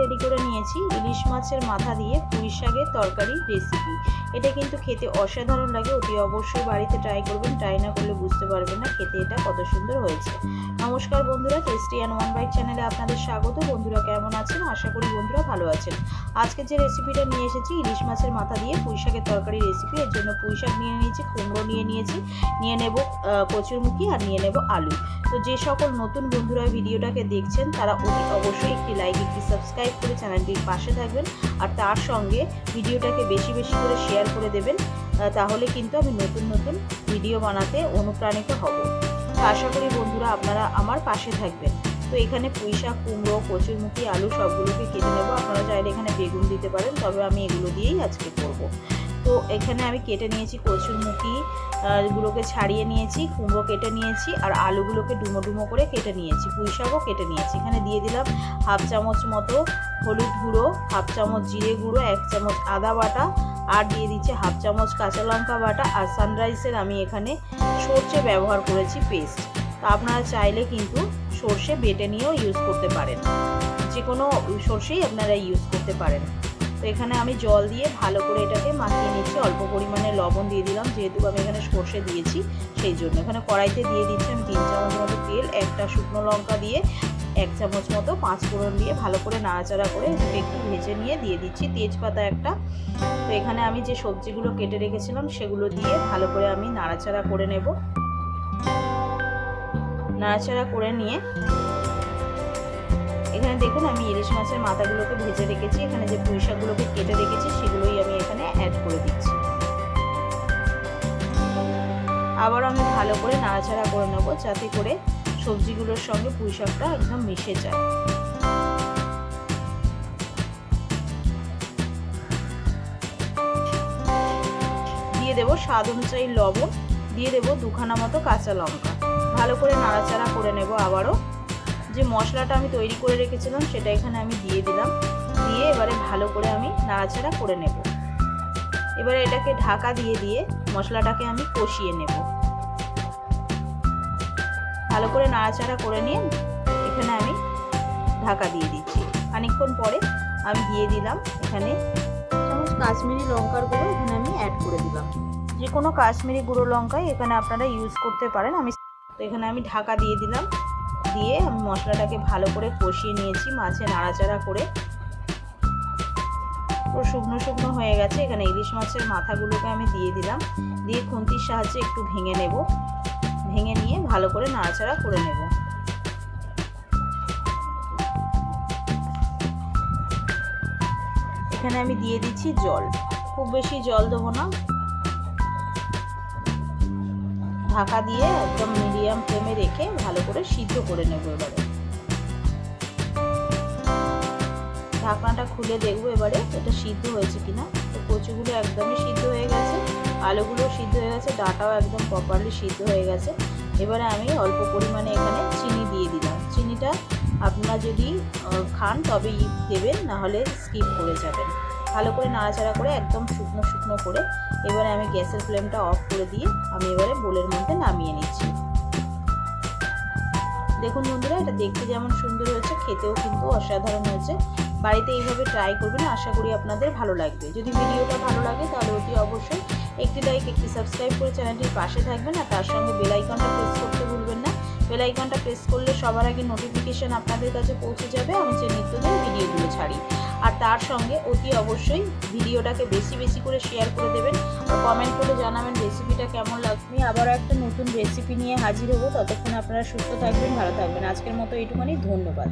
Ready করে নিয়েছি। ইলিশ মাছের মাথা দিয়ে পুঁই শাকের তরকারি রেসিপি এটা কিন্তু খেতে অসাধারণ লাগে। অতি অবশ্যই বাড়িতে ট্রাই করবেন। ট্রাই না করলে বুঝতে পারবেন না খেতে এটা কত সুন্দর হয়েছে। নমস্কার বন্ধুরা টেস্টি অ্যান্ড ওয়ান বাইট চ্যানেলে আপনাদের স্বাগত। বন্ধুরা কেমন আছেন? আশা করি বন্ধুরা ভালো আছেন। আজকে যে রেসিপিটা নিয়ে এসেছি, ইলিশ মাছের মাথা দিয়ে পুঁই শাকের তরকারি রেসিপি এর জন্য পুঁই শাক নিয়ে নিয়েছি, কুমড়ো নিয়ে নিয়েছি, নিয়ে নেব কচুরমুখী আর নিয়ে নেব আলু। তো যে সকল নতুন বন্ধুরা ভিডিওটাকে দেখছেন, তারা অতি অবশ্যই একটি লাইক একটি সাবস্ক্রাইব করে চ্যানেলটির পাশে থাকবেন আর তার সঙ্গে ভিডিওটাকে বেশি বেশি করে শেয়ার করে দেবেন তাহলে কিন্তু আমি নতুন নতুন ভিডিও বানাতে অনুপ্রাণিত হব। তো আশা করি বন্ধুরা আপনারা আমার পাশে থাকবেন। তো এখানে পুঁইশাক কুমড়ো, কচুরমুখী, আলু সবগুলোকে কেটে নেব। আপনারা চাইলে এখানে বেগুন দিতে পারেন, তবে আমি এগুলো দিয়েই আজকে করব। তো এখানে আমি কেটে নিয়েছি কচুরমুখী গুলোকে ছাড়িয়ে নিয়েছি, কুমড়ো কেটে নিয়েছি, আর আলুগুলোকে ডুমো ডুমো করে কেটে নিয়েছি, পুঁই শাকও কেটে নিয়েছি। এখানে দিয়ে দিলাম হাফ চামচ মতো হলুদ গুঁড়ো, হাফ চামচ জিরে গুঁড়ো, এক চামচ আদা বাটা, আর দিয়ে দিচ্ছি হাফ চামচ কাঁচা লঙ্কা বাটা, আর সানরাইসের আমি এখানে সর্ষে ব্যবহার করেছি পেস্ট। তা আপনারা চাইলে কিন্তু সর্ষে বেটে নিয়েও ইউজ করতে পারেন। যে কোনো সর্ষেই আপনারা ইউজ করতে পারেন। তো এখানে আমি জল দিয়ে ভালো করে এটাকে মাখিয়ে নিচ্ছি। অল্প পরিমাণে লবণ দিয়ে দিলাম, যেহেতু আমি এখানে সর্ষে দিয়েছি, সেই জন্য। এখানে কড়াইতে দিয়ে দিচ্ছি আমি তিন চামচ মতো তেল, একটা শুকনো লঙ্কা দিয়ে এক চামচ মতো পাঁচ ফোড়ন দিয়ে ভালো করে নাড়াচাড়া করে একটু ভেজে নিয়ে দিয়ে দিচ্ছি। তেজপাতা একটা। তো, এখানে আমি যে সবজিগুলো কেটে রেখেছিলাম, সেগুলো দিয়ে ভালো করে আমি নাড়াচাড়া করে নেব। নাড়াচাড়া করে নিয়ে এখানে দেখুন, আমি ইলিশ মাছের মাথাগুলোকে ভেজে রেখেছি। এখানে যে পুঁই শাকগুলোকে কেটে রেখেছি, সেগুলোই আমি এখানে অ্যাড করে দিচ্ছি। আবার আমি ভালো করে নাড়াচাড়া করে নেব, যাতে করে সবজিগুলোর সঙ্গে পুঁই শাকটা একদম মিশে যায়। দিয়ে দেবো স্বাদ অনুযায়ী লবণ, দিয়ে দেবো দুখানা মতো কাঁচা লঙ্কা। ভালো করে নাড়াচাড়া করে নেব আবারও। যে মশলাটা আমি তৈরি করে রেখেছিলাম, সেটা এখানে আমি দিয়ে দিলাম। দিয়ে এবারে ভালো করে আমি নাড়াচাড়া করে নেব। এবারে এটাকে ঢাকা দিয়ে দিয়ে মশলাটাকে আমি কষিয়ে নেব। ভালো করে নাড়াচাড়া করে নিয়ে এখানে আমি ঢাকা দিয়ে দিচ্ছি। খানিকক্ষণ পরে আমি দিয়ে দিলাম এখানে কাশ্মীরি লঙ্কার গুঁড়ো এখানে আমি অ্যাড করে দিলাম। যে কোনো কাশ্মীরি গুঁড়ো লঙ্কাই এখানে আপনারা ইউজ করতে পারেন। আমি এখানে আমি ঢাকা দিয়ে দিলাম। দিয়ে মশলাটাকে ভালো করে কষিয়ে নিয়েছি মাছে নাড়াচাড়া করে। পুরো শুকনো শুকনো হয়ে গেছে। এখানে ইলিশ মাছের মাথাগুলোকে আমি দিয়ে দিলাম। দিয়ে খুন্তির সাহায্যে একটু ভেঙে নেব। ভেঙে নিয়ে ভালো করে নাড়াচাড়া করে নেব। এখানে আমি দিয়ে দিচ্ছি জল। খুব বেশি জল দেবো না। ঢাকা দিয়ে একদম মিডিয়াম ফ্লেমে রেখে ভালো করে সিদ্ধ করে নেব এবারে। ঢাকনাটা খুলে দেখব এবারে এটা সিদ্ধ হয়েছে কিনা। তো কচুগুলো একদমই সিদ্ধ হয়ে গেছে আলুগুলো সিদ্ধ হয়ে গেছে, ডাটাও একদম প্রপারলি সিদ্ধ হয়ে গেছে। এবারে আমি অল্প পরিমাণে এখানে চিনি দিয়ে দিলাম। চিনিটা আপনারা যদি খান তবে দেবেন না হলে স্কিপ করে যাবেন। ভালো করে নাড়াচাড়া করে একদম শুকনো শুকনো করে এবারে আমি গ্যাসের ফ্লেমটা অফ করে দিয়ে আমি এবারে বোলের মধ্যে নামিয়ে নিচ্ছি। দেখুন বন্ধুরা, এটা দেখতে যেমন সুন্দর হয়েছে, খেতেও কিন্তু অসাধারণ হয়েছে। বাড়িতে এইভাবে ট্রাই করবেন, আশা করি আপনাদের ভালো লাগবে। যদি ভিডিওটা ভালো লাগে তাহলে অতি অবশ্যই একটি লাইক একটি সাবস্ক্রাইব করে চ্যানেলটির পাশে থাকবেন আর তার সঙ্গে বেল আইকনটা প্রেস করতে ভুলবেন না। বেল আইকনটা প্রেস করলে সবার আগে নোটিফিকেশান আপনাদের কাছে পৌঁছে যাবে। আমি যে নিত্যদিন ভিডিওগুলো ছাড়ি। তার সঙ্গে অতি অবশ্যই ভিডিওটাকে বেশি বেশি করে শেয়ার করে দেবেন। কমেন্ট করে জানাবেন রেসিপিটা কেমন লাগবে আবারও একটা নতুন রেসিপি নিয়ে হাজির হব। ততক্ষণ আপনারা সুস্থ থাকবেন, ভালো থাকবেন। আজকের মতো এইটুখানি। ধন্যবাদ।